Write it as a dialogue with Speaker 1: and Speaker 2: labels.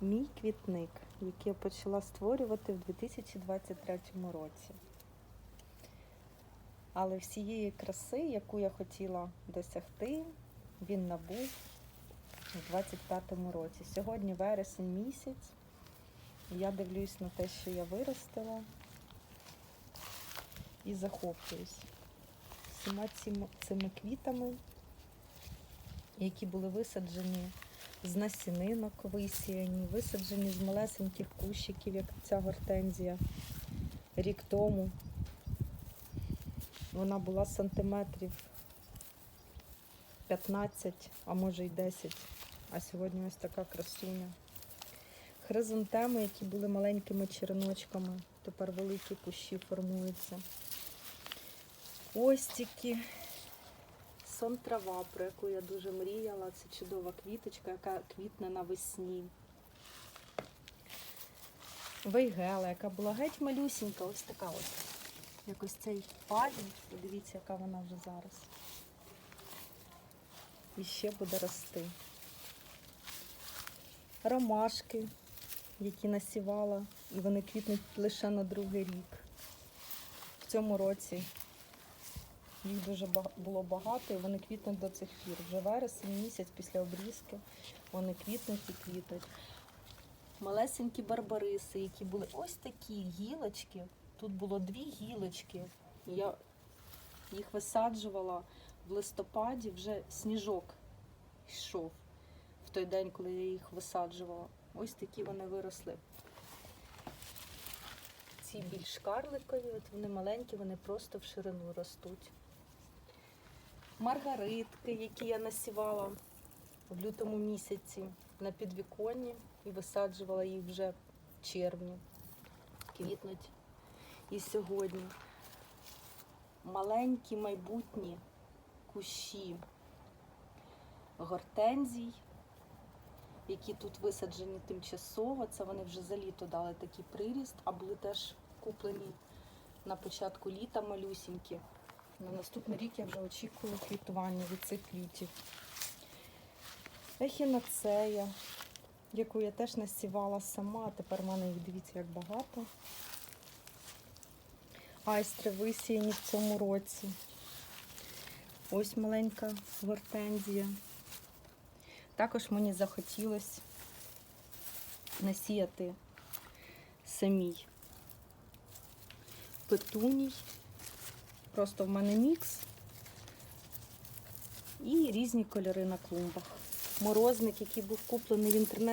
Speaker 1: Мій квітник, який я почала створювати в 2023 році. Але всієї краси, яку я хотіла досягти, він набув у 25-му році. Сьогодні вересень місяць. Я дивлюсь на те, що я виростила, і захоплююсь всіма цими квітами, які були висаджені з насінинок висіяні, висаджені з малесеньких кущиків, як ця гортензія рік тому. Вона була сантиметрів 15, а може й 10. А сьогодні ось така красуня. Хризантеми, які були маленькими череночками, тепер великі кущі формуються. Ось тільки сон трава, про яку я дуже мріяла. Це чудова квіточка, яка квітне навесні. Вейгела, яка була геть малюсінька, ось така ось. Якось цей пагін. Подивіться, яка вона вже зараз. І ще буде рости. Ромашки, які насівала, і вони квітнуть лише на другий рік. В цьому році їх дуже було багато, і вони квітнуть до цих пір. Вже вересень місяць після обрізки вони квітнуть і квітуть. Малесенькі барбариси, які були ось такі гілочки. Тут було дві гілочки. Я їх висаджувала в листопаді, вже сніжок йшов в той день, коли я їх висаджувала. Ось такі вони виросли. Ці більш карликові, от вони маленькі, вони просто в ширину ростуть. Маргаритки, які я насівала в лютому місяці на підвіконні і висаджувала їх вже в червні. Квітнуть і сьогодні. Маленькі майбутні кущі гортензій, які тут висаджені тимчасово. Це вони вже за літо дали такий приріст, а були теж куплені на початку літа малюсінькі. На наступний рік я вже очікую квітування від цих квітів. Ехінацея, яку я теж насівала сама, а тепер в мене їх дивіться як багато. Айстри висіяні в цьому році. Ось маленька гортензія. Також мені захотілося насіяти самій петуній. Просто в мене мікс і різні кольори на клумбах. Морозник, який був куплений в інтернеті.